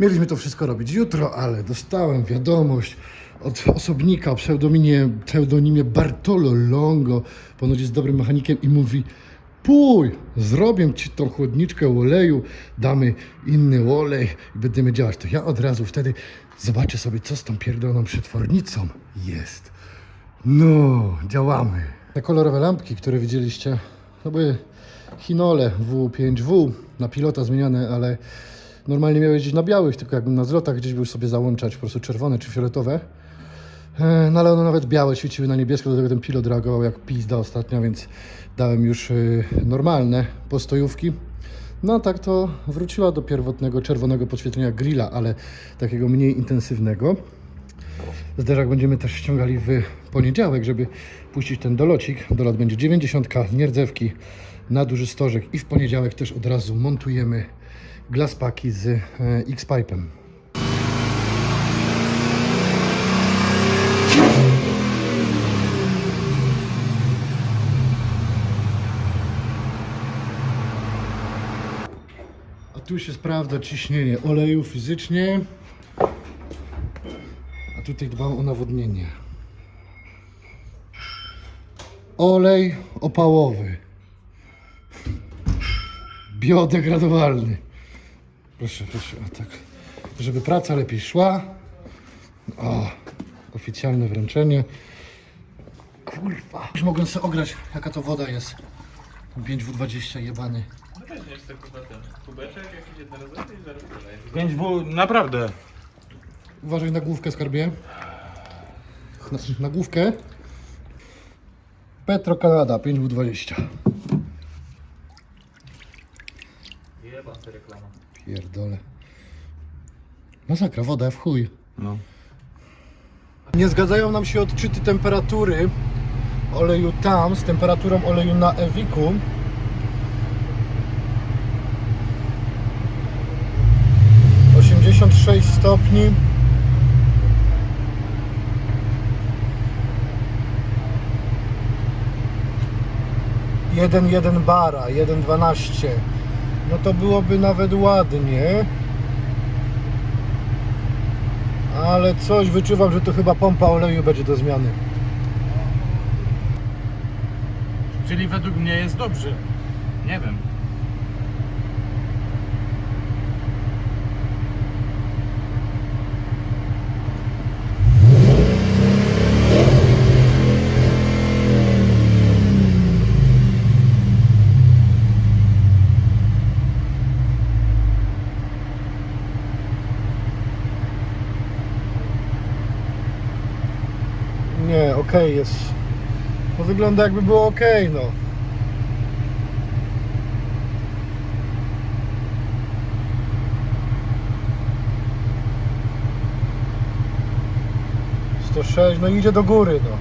Mieliśmy to wszystko robić jutro, ale dostałem wiadomość od osobnika o pseudonimie, pseudonimie Bartolo Longo, ponoć jest dobrym mechanikiem i mówi Pój, zrobię ci tą chłodniczkę oleju, damy inny olej i będziemy działać. To ja od razu wtedy zobaczę sobie, co z tą pierdoloną przetwornicą jest. No, działamy. Te kolorowe lampki, które widzieliście, to były Hinole W5W, na pilota zmieniane, ale normalnie miały jeździć na białych, tylko jakbym na zlotach gdzieś był sobie załączać po prostu czerwone czy fioletowe. E, No ale one nawet białe świeciły na niebiesko, do tego ten pilot reagował jak pizda ostatnio, więc dałem już y, normalne postojówki. No tak to wróciła do pierwotnego czerwonego podświetlenia grilla, ale takiego mniej intensywnego. Zderzak będziemy też ściągali w poniedziałek, żeby puścić ten dolocik. Dolot będzie 90, nierdzewki na duży stożek i w poniedziałek też od razu montujemy glaspaki z e, X-Pipe'em. A tu się sprawdza ciśnienie oleju fizycznie, a tutaj dbam o nawodnienie. Olej opałowy. Biodegradowalny. Proszę, proszę, o tak. Żeby praca lepiej szła. O, oficjalne wręczenie. Kurwa. Już mogłem sobie ograć, jaka to woda jest. 5W20 jebany. No też nie jest to kurwa ten kubeczek jakiś jednorazowy i zaraz podaję. 5W, naprawdę. Uważaj na główkę, skarbie. Na, na główkę. Petro Canada 5W20. Jeba reklama. Pierdole. Masakra, woda w chuj. No. Nie zgadzają nam się odczyty temperatury oleju tam z temperaturą oleju na Ewiku. Sześć stopni. Jeden jeden bara, jeden dwanaście. No to byłoby nawet ładnie. Ale coś wyczuwam, że to chyba pompa oleju będzie do zmiany. Czyli według mnie jest dobrze. Nie wiem. Okej jest. To wygląda jakby było ok, no. Sześć, no idzie do góry, no.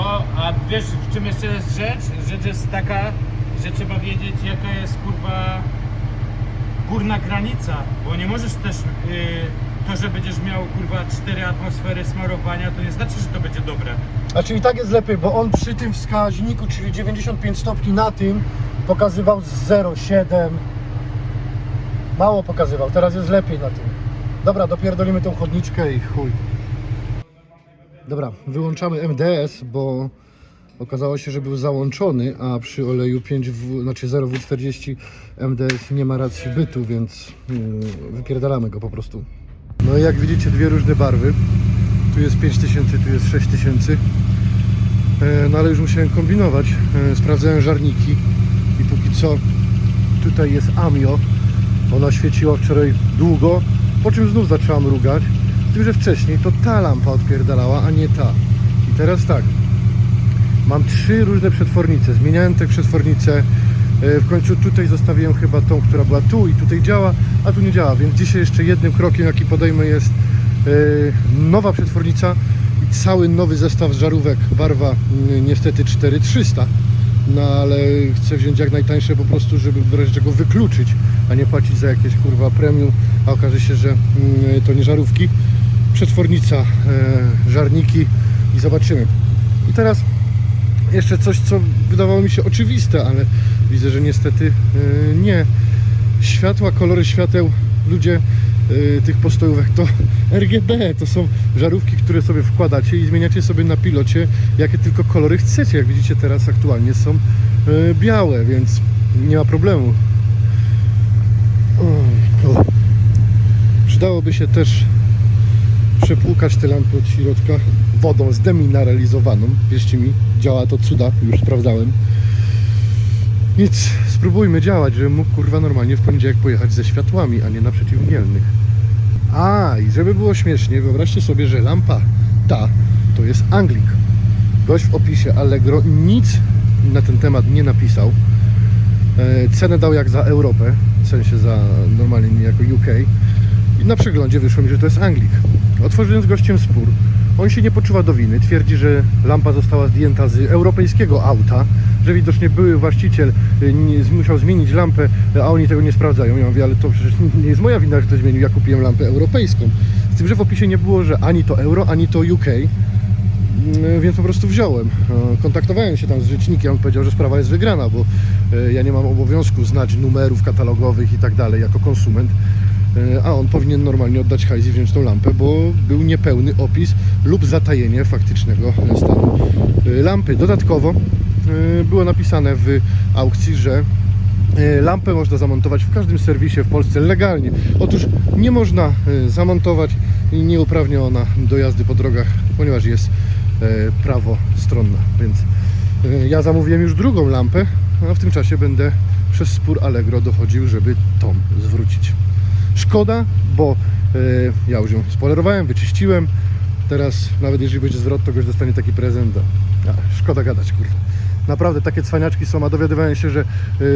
O, a wiesz w czym jeszcze jest rzecz? Rzecz jest taka, że trzeba wiedzieć jaka jest kurwa górna granica, bo nie możesz też yy, to, że będziesz miał kurwa 4 atmosfery smarowania, to nie znaczy, że to będzie dobre. A czyli tak jest lepiej, bo on przy tym wskaźniku, czyli 95 stopni na tym, pokazywał z 0,7. Mało pokazywał, teraz jest lepiej na tym. Dobra, dopierdolimy tą chodniczkę i chuj. Dobra, wyłączamy MDS, bo okazało się, że był załączony, a przy oleju 5W, znaczy 0W40 MDS nie ma racji bytu, więc mm, wypierdalamy go po prostu. No jak widzicie, dwie różne barwy. Tu jest 5000, tu jest 6000. E, No ale już musiałem kombinować. E, Sprawdzałem żarniki i póki co tutaj jest Amio. Ona świeciła wczoraj długo, po czym znów zaczęła mrugać. Z tym, że wcześniej to ta lampa odpierdalała, a nie ta. I teraz tak. Mam trzy różne przetwornice. Zmieniałem te przetwornice. E, W końcu tutaj zostawiłem chyba tą, która była tu i tutaj działa, a tu nie działa. Więc dzisiaj jeszcze jednym krokiem, jaki podejmę, jest e, nowa przetwornica i cały nowy zestaw żarówek. Barwa niestety 4300. No ale chcę wziąć jak najtańsze po prostu, żeby w razie czego wykluczyć, a nie płacić za jakieś kurwa premium, a okaże się, że mm, to nie żarówki. Przetwornica, e, żarniki i zobaczymy. I teraz jeszcze coś, co wydawało mi się oczywiste, ale widzę, że niestety yy, nie. światła, kolory świateł, ludzie y, tych postojówek to RGB, to są żarówki, które sobie wkładacie i zmieniacie sobie na pilocie, jakie tylko kolory chcecie. Jak widzicie teraz aktualnie są y, białe, więc nie ma problemu. O. Przydałoby się też przepłukać te lampy od środka wodą zdemineralizowaną. Wierzcie mi, działa to cuda, już sprawdzałem. Nic, spróbujmy działać, żebym mógł kurwa normalnie w poniedziałek pojechać ze światłami, a nie na przeciwmielnych. A, i żeby było śmiesznie, wyobraźcie sobie, że lampa ta to jest Anglik. Gość w opisie Allegro nic na ten temat nie napisał. E, cenę dał jak za Europę, w sensie za normalnie nie jako UK. I na przeglądzie wyszło mi, że to jest Anglik. Otworzyłem z gościem spór. On się nie poczuwa do winy. Twierdzi, że lampa została zdjęta z europejskiego auta, że widocznie były właściciel y, musiał zmienić lampę, a oni tego nie sprawdzają. Ja mówię, ale to przecież nie jest moja wina, że to zmienił. Ja kupiłem lampę europejską. Z tym, że w opisie nie było, że ani to euro, ani to UK. Mm, Więc po prostu wziąłem. E, Kontaktowałem się tam z rzecznikiem, on powiedział, że sprawa jest wygrana, bo e, ja nie mam obowiązku znać numerów katalogowych i tak dalej jako konsument, E, a on powinien normalnie oddać hajs i wziąć tą lampę, bo był niepełny opis lub zatajenie faktycznego stanu lampy. Dodatkowo było napisane w aukcji, że e, lampę można zamontować w każdym serwisie w Polsce legalnie. Otóż nie można e, zamontować i nie uprawnia ona do jazdy po drogach, ponieważ jest e, prawo stronna, więc e, ja zamówiłem już drugą lampę, a w tym czasie będę przez spór Allegro dochodził, żeby tą zwrócić. Szkoda, bo e, ja już ją spolerowałem, wyczyściłem. Teraz nawet jeżeli będzie zwrot, to ktoś dostanie taki prezent. A, szkoda gadać, kurwa. Naprawdę takie cwaniaczki są, a dowiadywałem się, że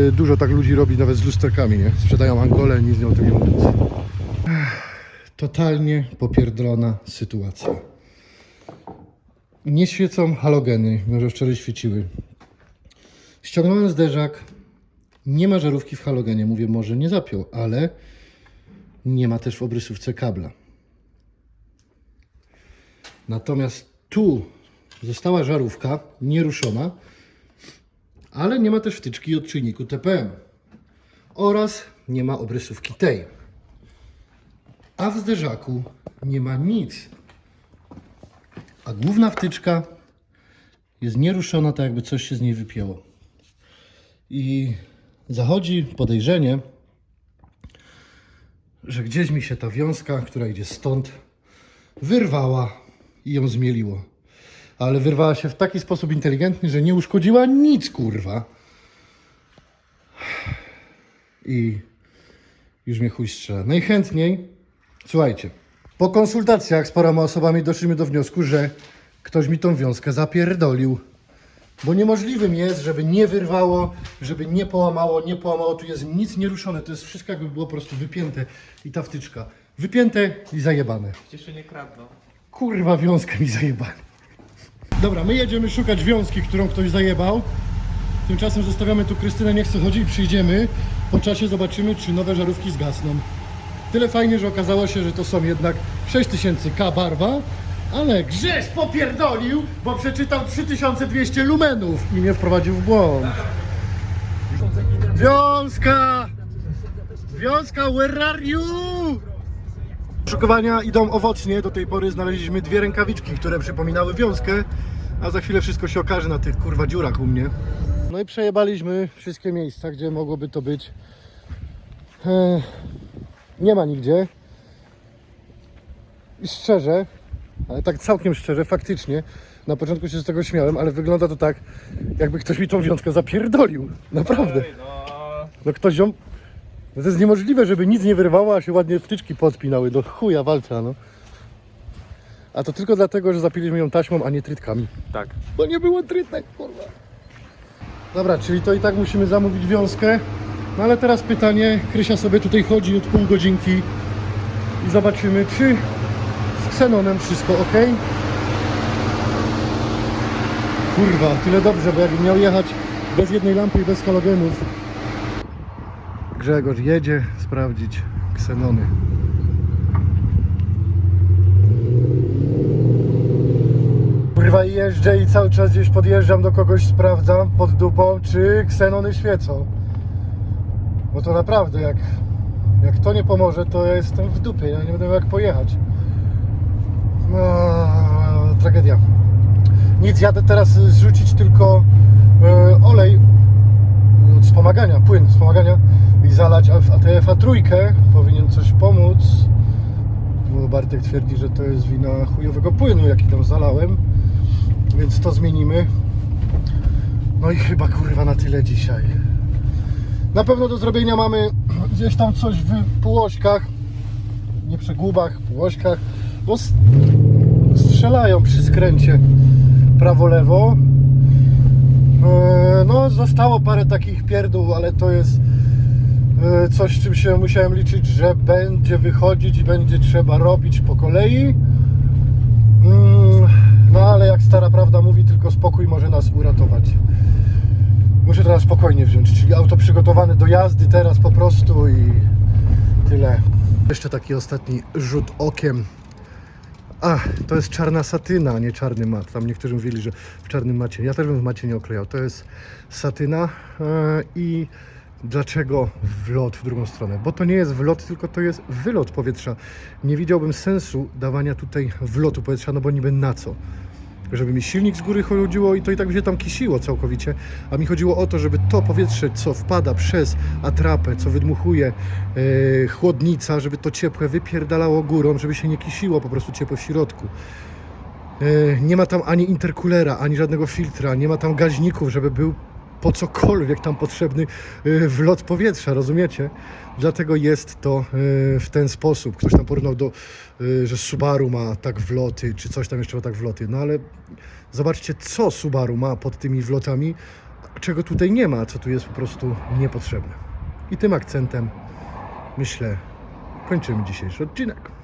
e, dużo tak ludzi robi nawet z lusterkami, nie? Sprzedają Angolę, nic nie o tym nie mówiąc. Totalnie popierdolona sytuacja. Nie świecą halogeny, mimo że wczoraj świeciły. Ściągnąłem zderzak, nie ma żarówki w halogenie. Mówię, może nie zapiął, ale nie ma też w obrysówce kabla. Natomiast tu została żarówka nieruszona, ale nie ma też wtyczki od czujniku TPM oraz nie ma obrysówki tej. A w zderzaku nie ma nic. A główna wtyczka jest nieruszona, tak jakby coś się z niej wypięło. I zachodzi podejrzenie, że gdzieś mi się ta wiązka, która idzie stąd, wyrwała i ją zmieliło. Ale wyrwała się w taki sposób inteligentny, że nie uszkodziła nic, kurwa. I już mnie chuj strzela. Najchętniej, słuchajcie, po konsultacjach z paroma osobami doszliśmy do wniosku, że ktoś mi tą wiązkę zapierdolił. Bo niemożliwym jest, żeby nie wyrwało, żeby nie połamało, nie połamało. Tu jest nic nieruszone. To jest wszystko jakby było po prostu wypięte. I ta wtyczka. Wypięte i zajebane. Cieszę nie kradną. Kurwa, wiązkę mi zajebali. Dobra, my jedziemy szukać wiązki, którą ktoś zajebał. Tymczasem zostawiamy tu Krystynę, nie chce chodzić, przyjdziemy. Po czasie zobaczymy, czy nowe żarówki zgasną. Tyle fajnie, że okazało się, że to są jednak 6000 K barwa, ale Grześ popierdolił, bo przeczytał 3200 lumenów i mnie wprowadził w błąd. Wiązka! Wiązka, where are you? Poszukiwania idą owocnie. Do tej pory znaleźliśmy dwie rękawiczki, które przypominały wiązkę, a za chwilę wszystko się okaże na tych kurwa dziurach u mnie. No i przejebaliśmy wszystkie miejsca, gdzie mogłoby to być. Eee, nie ma nigdzie. I szczerze, ale tak całkiem szczerze, faktycznie, na początku się z tego śmiałem, ale wygląda to tak, jakby ktoś mi tą wiązkę zapierdolił. Naprawdę. No, No ktoś ją... No to jest niemożliwe, żeby nic nie wyrwało, a się ładnie wtyczki podpinały. Do chuja walcza, no. A to tylko dlatego, że zapiliśmy ją taśmą, a nie trytkami. tak. Bo nie było trytek, kurwa. Dobra, czyli to i tak musimy zamówić wiązkę. No ale teraz pytanie, Krysia sobie tutaj chodzi od pół godzinki i zobaczymy, czy z Xenonem wszystko ok. Kurwa, tyle dobrze, bo jakbym miał jechać bez jednej lampy i bez halogenów. Grzegorz jedzie sprawdzić Xenony. Kurwa jeżdżę i cały czas gdzieś podjeżdżam do kogoś, sprawdzam pod dupą, czy ksenony świecą. Bo to naprawdę, jak, jak to nie pomoże, to ja jestem w dupie. Ja nie będę jak pojechać. No, tragedia. Nic, jadę teraz zrzucić tylko e, olej wspomagania, płyn wspomagania i zalać ATF-a trójkę. Powinien coś pomóc. Bo Bartek twierdzi, że to jest wina chujowego płynu, jaki tam zalałem. Więc to zmienimy. No i chyba kurwa na tyle dzisiaj. Na pewno do zrobienia mamy gdzieś tam coś w półośkach. Nie przegubach, półośkach. Bo strzelają przy skręcie prawo-lewo. E, No, zostało parę takich pierdół, ale to jest coś, z czym się musiałem liczyć, że będzie wychodzić i będzie trzeba robić po kolei. Mm, No, ale jak stara prawda mówi, tylko spokój może nas uratować. Muszę teraz spokojnie wziąć, czyli auto przygotowane do jazdy teraz po prostu i tyle. Jeszcze taki ostatni rzut okiem a, to jest czarna satyna, a nie czarny mat. Tam niektórzy mówili, że w czarnym macie. Ja też bym w macie nie oklejał. To jest satyna e, i dlaczego wlot w drugą stronę? Bo to nie jest wlot, tylko to jest wylot powietrza. Nie widziałbym sensu dawania tutaj wlotu powietrza, no bo niby na co? Żeby mi silnik z góry chodziło i to i tak by się tam kisiło całkowicie. A mi chodziło o to, żeby to powietrze, co wpada przez atrapę, co wydmuchuje e, chłodnica, żeby to ciepłe wypierdalało górą, żeby się nie kisiło po prostu ciepłe w środku. E, nie ma tam ani interkulera, ani żadnego filtra, nie ma tam gaźników, żeby był po cokolwiek tam potrzebny e, wlot powietrza, rozumiecie? Dlatego jest to e, w ten sposób. Ktoś tam porównał do, e, że Subaru ma tak wloty, czy coś tam jeszcze ma tak wloty. No ale zobaczcie, co Subaru ma pod tymi wlotami, czego tutaj nie ma, co tu jest po prostu niepotrzebne. I tym akcentem myślę, kończymy dzisiejszy odcinek.